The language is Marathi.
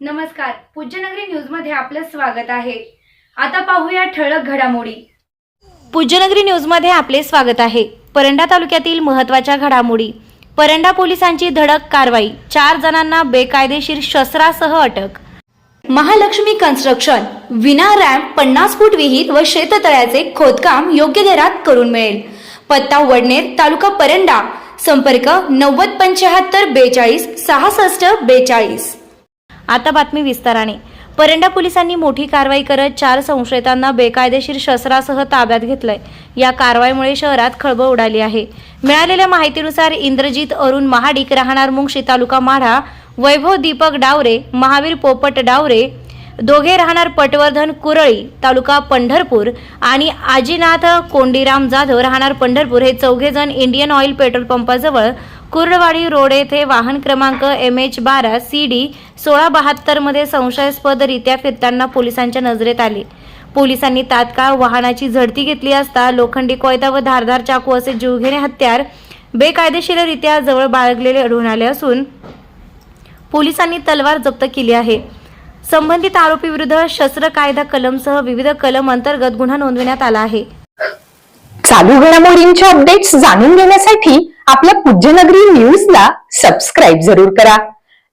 नमस्कार. पूज्यनगरी न्यूजमध्ये आपलं स्वागत आहे. आता पाहूया ठळक घडामोडी. पूज्यनगरी न्यूजमध्ये आपले स्वागत आहे. परंडा तालुक्यातील महत्त्वाच्या घडामोडी. परंडा पोलिसांची धडक कारवाई. चार जणांना बेकायदेशीर शस्त्रासह अटक. महालक्ष्मी कन्स्ट्रक्शन. विना रॅम्प पन्नास फूट विहीर व शेततळ्याचे खोदकाम योग्य दरात करून मिळेल. पत्ता वडनेर तालुका परंडा. संपर्क नव्वद पंच्याहत्तर बेचाळीस सहासष्ट बेचाळीस. आता बातमी विस्ताराने. परंडा पोलिसांनी मोठी कारवाई करत चार संशयितांना बेकायदेशीर शस्त्रासह ताब्यात घेतलंय. या कारवाईमुळे शहरात खळबळ उडाली आहे. मिळालेल्या माहितीनुसार इंद्रजित अरुण महाडिक राहणार मुंगशी तालुका माढा वैभव दीपक डावरे महावीर पोपट डावरे दोघे राहणार पटवर्धन कुरळी तालुका पंढरपूर आणि आजीनाथ कोंडीराम जाधव राहणार पंढरपूर हे चौघे जण इंडियन ऑइल पेट्रोल पंपाजवळ कुर्डवाडी रोड येथे वाहन क्रमांक एम एच बारा सी डी सोळा बहात्तरमध्ये संशयास्पदरित्या फिरताना पोलिसांच्या नजरेत आले. पोलिसांनी तात्काळ वाहनाची झडती घेतली असता लोखंडी कोयता व धारधार चाकू असे जीवघेणे हत्यार बेकायदेशीररित्या जवळ बाळगलेले आढळून आले असून पोलिसांनी तलवार जप्त केली आहे. संबंधित आरोपी विरुद्ध शस्त्र कायदा कलमसह विविध कलम अंतर्गत गुन्हा नोंदविण्यात आला आहे. चालू घडामोडींच्या अपडेट्स जाणून घेण्यासाठी आपल्या पूज्यनगरी न्यूजला सबस्क्राईब जरूर करा.